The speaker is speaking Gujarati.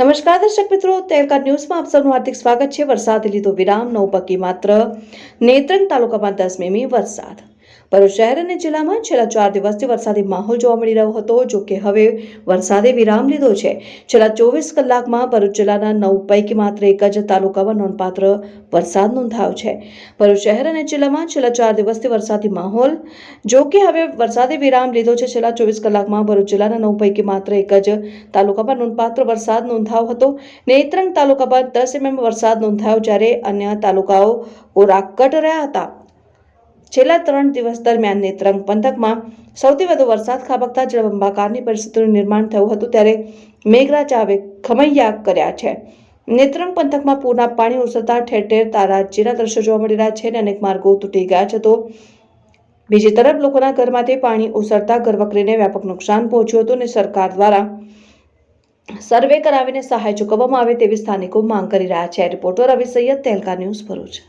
નમસ્કાર, દર્શક મિત્રો. તેલકા ન્યૂઝમાં આપ સૌનું હાર્દિક સ્વાગત છે. વરસાદ લીધો વિરામ. નવ પકી માત્ર નેત્રંગ તાલુકામાં દસ મીમી વરસાદ. ભરૂચ શહેર અને જિલ્લામાં છેલ્લા ચાર દિવસથી વરસાદી માહોલ જોવા મળી રહ્યો હતો, જો કે હવે વરસાદે વિરામ લીધો છે. છેલ્લા ચોવીસ કલાકમાં ભરૂચ જિલ્લાના નવ પૈકી માત્ર એક જ તાલુકામાં નોંધપાત્ર વરસાદ નોંધાયો છે. ભરૂચ શહેર અને જિલ્લામાં છેલ્લા ચાર દિવસથી વરસાદી માહોલ, જો કે હવે વરસાદે વિરામ લીધો છે. છેલ્લા ચોવીસ કલાકમાં ભરૂચ જિલ્લાના નવ પૈકી માત્ર એક જ તાલુકામાં નોંધપાત્ર વરસાદ નોંધાયો હતો. નેત્રંગ તાલુકામાં દસ એમએમ વરસાદ નોંધાયો, જ્યારે અન્ય તાલુકાઓ ઓરાકટ રહ્યા હતા. છેલ્લા ત્રણ દિવસ દરમિયાન નેત્રંગ પંથકમાં સૌથી વધુ વરસાદ ખાબકતા જળબંબાકારની પરિસ્થિતિનું નિર્માણ થયું હતું ત્યારે મેઘરાજાવે ખમૈયા કર્યા છે. નેત્રંગ પંથકમાં પૂરના પાણી ઓસરતા ઠેર ઠેર તારાજીના દ્રશ્યો જોવા મળી રહ્યા છે અને અનેક માર્ગો તૂટી ગયા છે તો બીજી તરફ લોકોના ઘરમાંથી પાણી ઓસરતા ઘરવકરીને વ્યાપક નુકસાન પહોંચ્યું હતું અને સરકાર દ્વારા સર્વે કરાવીને સહાય ચૂકવવામાં આવે તેવી સ્થાનિકો માંગ કરી રહ્યા છે. રિપોર્ટર રવિ સૈયદ તેલકા ન્યૂઝ ભરૂચ.